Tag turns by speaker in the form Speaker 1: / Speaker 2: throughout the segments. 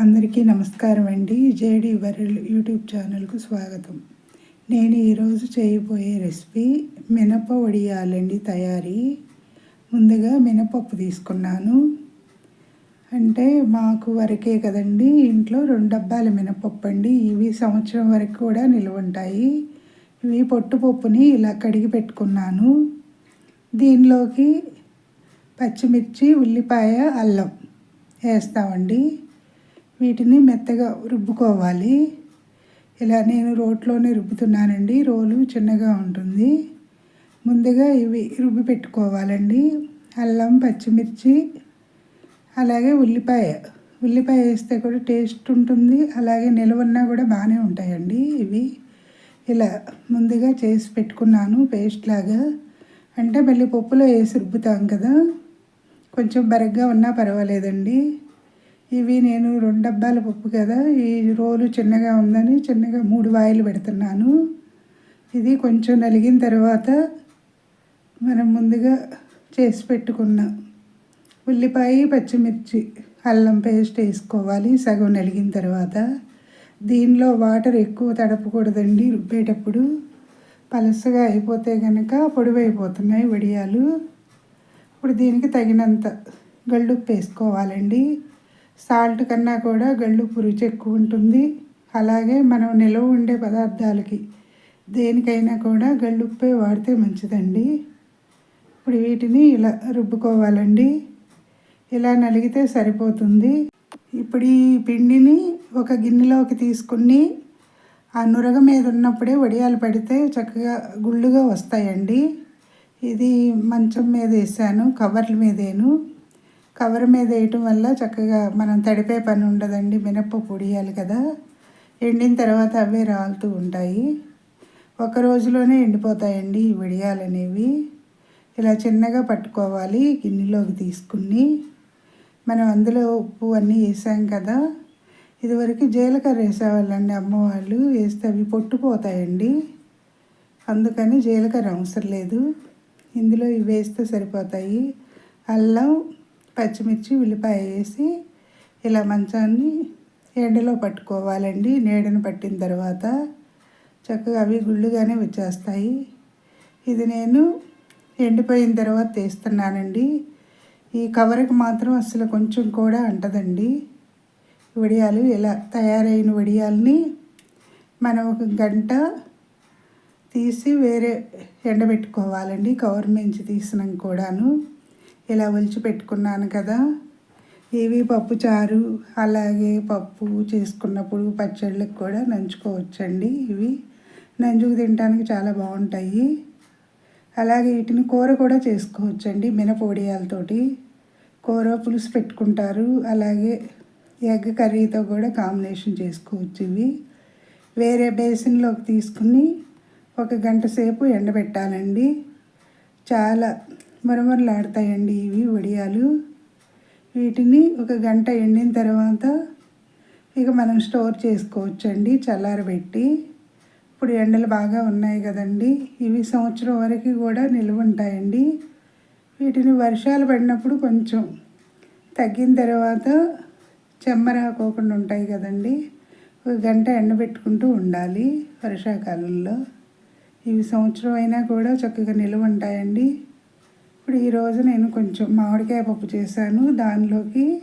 Speaker 1: అందరికీ నమస్కారం అండి. జేడి వరల్డ్ యూట్యూబ్ ఛానల్కు స్వాగతం. నేను ఈరోజు చేయబోయే రెసిపీ మినప వడియాలండి తయారీ. ముందుగా మినపప్పు తీసుకున్నాను. అంటే మాకు వరకే కదండి. ఇంట్లో రెండు డబ్బాల మినపప్పు అండి. ఇవి సంవత్సరం వరకు కూడా నిల్వ ఉంటాయి. ఇవి పొట్టుపప్పుని ఇలా కడిగి పెట్టుకున్నాను. దీనిలోకి పచ్చిమిర్చి ఉల్లిపాయ అల్లం వేస్తామండి. వీటిని మెత్తగా రుబ్బుకోవాలి. ఇలా నేను రోట్లోనే రుబ్బుతున్నానండి. రోలు చిన్నగా ఉంటుంది. ముందుగా ఇవి రుబ్బి పెట్టుకోవాలండి. అల్లం పచ్చిమిర్చి అలాగే ఉల్లిపాయ. ఉల్లిపాయ వేస్తే కూడా టేస్ట్ ఉంటుంది. అలాగే నిలవన్నా కూడా బాగానే ఉంటాయండి ఇవి. ఇలా ముందుగా చేసి పెట్టుకున్నాను పేస్ట్ లాగా. అంటే మళ్ళీ పప్పులో వేసి రుబ్బుతాం కదా. కొంచెం బరగ్గా ఉన్నా పర్వాలేదండి. ఇవి నేను రెండు డబ్బాల పప్పు కదా. ఈ రోలు చిన్నగా ఉందని చిన్నగా మూడు వాయిలు పెడుతున్నాను. ఇది కొంచెం నలిగిన తర్వాత మనం ముందుగా చేసి పెట్టుకున్న ఉల్లిపాయ పచ్చిమిర్చి అల్లం పేస్ట్ వేసుకోవాలి సగం నలిగిన తర్వాత. దీనిలో వాటర్ ఎక్కువ తడపకూడదండి రుబ్బేటప్పుడు. పలసగా అయిపోతే కనుక పొడివైపోతున్నాయి వడియాలు. ఇప్పుడు దీనికి తగినంత గళ్ళుప్పు వేసుకోవాలండి. సాల్ట్ కన్నా కూడా గళ్ళుప్పు రుచి ఎక్కువ ఉంటుంది. అలాగే మనం నిలవ ఉండే పదార్థాలకి దేనికైనా కూడా గళ్ళుప్పే వాడితే మంచిదండి. ఇప్పుడు వీటిని ఇలా రుబ్బుకోవాలండి. ఇలా నలిగితే సరిపోతుంది. ఇప్పుడు ఈ పిండిని ఒక గిన్నెలోకి తీసుకుని ఆ నురగ మీద ఉన్నప్పుడే వడియాలు పడితే చక్కగా గుళ్ళుగా వస్తాయండి. ఇది మంచం మీద వేసాను కవర్ల మీదేను. కవర్ మీద వేయటం వల్ల చక్కగా మనం తడిపే పని ఉండదండి మినప్ప పొడియాలి కదా. ఎండిన తర్వాత అవే రాలుతూ ఉంటాయి. ఒక రోజులోనే ఎండిపోతాయండి ఈ వడియాలు అనేవి. ఇలా చిన్నగా పట్టుకోవాలి గిన్నెలోకి తీసుకుని. మనం అందులో ఉప్పు అన్నీ వేసాం కదా. ఇదివరకు జీలకర్ర వేసేవాళ్ళండి అమ్మవాళ్ళు వేస్తే అవి పొట్టుపోతాయండి అందుకని జీలకర్ర అవసరం లేదు. ఇందులో ఇవి వేస్తే సరిపోతాయి. అల్లం పచ్చిమిర్చి ఉల్లిపాయ వేసి ఇలా మంచాన్ని ఎండలో పట్టుకోవాలండి. నీడను పట్టిన తర్వాత చక్కగా అవి గుళ్ళుగానే వచ్చేస్తాయి. ఇది నేను ఎండిపోయిన తర్వాత తీస్తున్నానండి. ఈ కవర్కి మాత్రం అసలు కొంచెం కూడా అంటదండి. వడియాలు ఇలా తయారైన వడియాల్ని మనం ఒక గంట తీసి వేరే ఎండబెట్టుకోవాలండి. కవర్ మించి తీసినాం కూడాను. ఇలా ఒలిచి పెట్టుకున్నాను కదా. ఇవి పప్పు చారు అలాగే పప్పు చేసుకున్నప్పుడు పచ్చళ్ళకి కూడా నంచుకోవచ్చండి ఇవి. నంజుకు తినడానికి చాలా బాగుంటాయి. అలాగే వీటిని కూర కూడా చేసుకోవచ్చండి మినపొడియాలతోటి. కూర పులుసు పెట్టుకుంటారు. అలాగే ఎగ్ కర్రీతో కూడా కాంబినేషన్ చేసుకోవచ్చు ఇవి. వేరే బేసిన్లోకి తీసుకుని ఒక గంట సేపు ఎండబెట్టాలండి. చాలా మరమరలాడతాయండి ఇవి వడియాలు. వీటిని ఒక గంట ఎండిన తర్వాత ఇక మనం స్టోర్ చేసుకోవచ్చండి చల్లారబెట్టి. ఇప్పుడు ఎండలు బాగా ఉన్నాయి కదండి ఇవి సంవత్సరం వరకు కూడా నిల్వ ఉంటాయండి. వీటిని వర్షాలు పడినప్పుడు కొంచెం తగ్గిన తర్వాత చెమ్మరాకోకుండా ఉంటాయి కదండి ఒక గంట ఎండబెట్టుకుంటూ ఉండాలి వర్షాకాలంలో. ఇవి సంవత్సరం అయినా కూడా చక్కగా నిల్వ ఉంటాయండి. ఇప్పుడు ఈరోజు నేను కొంచెం మామిడికాయ పప్పు చేశాను. దానిలోకి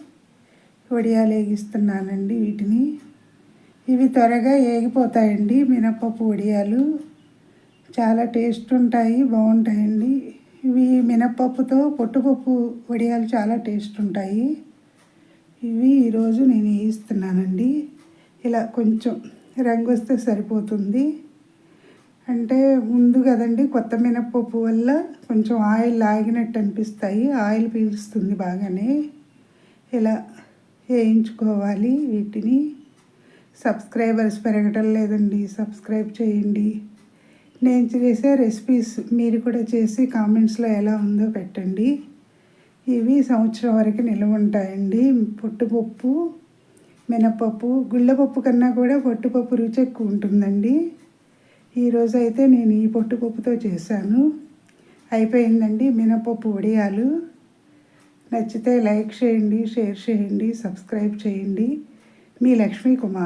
Speaker 1: వడియాలు వేగిస్తున్నానండి వీటిని. ఇవి త్వరగా ఏగిపోతాయండి మినపప్పు వడియాలు. చాలా టేస్ట్ ఉంటాయి బాగుంటాయండి. ఇవి మినపప్పుతో పొట్టుపప్పు వడియాలు చాలా టేస్ట్ ఉంటాయి. ఇవి ఈరోజు నేను వేయిస్తున్నానండి. ఇలా కొంచెం రంగు వస్తే సరిపోతుంది. అంటే ముందు కదండి కొత్త మినప్పప్పు వల్ల కొంచెం ఆయిల్ ఆగినట్టు అనిపిస్తాయి. ఆయిల్ పీలుస్తుంది బాగానే. ఇలా వేయించుకోవాలి వీటిని? సబ్స్క్రైబర్స్ పెరగటం లేదండి. సబ్స్క్రైబ్ చేయండి. నేను చేసే రెసిపీస్ మీరు కూడా చేసి కామెంట్స్లో ఎలా ఉందో పెట్టండి. ఇవి సంవత్సరం వరకు నిల్వ ఉంటాయండి. పొట్టుపప్పు మినపప్పు గుళ్ళపప్పు కన్నా కూడా పొట్టుపప్పు రుచి ఎక్కువ ఉంటుందండి. ఈరోజు అయితే నేను ఈ పొట్టుపప్పుతో చేశాను. అయిపోయిందండి మినపప్పు వడియాలు. నచ్చితే లైక్ చేయండి షేర్ చేయండి సబ్స్క్రైబ్ చేయండి. మీ లక్ష్మీ కుమార్.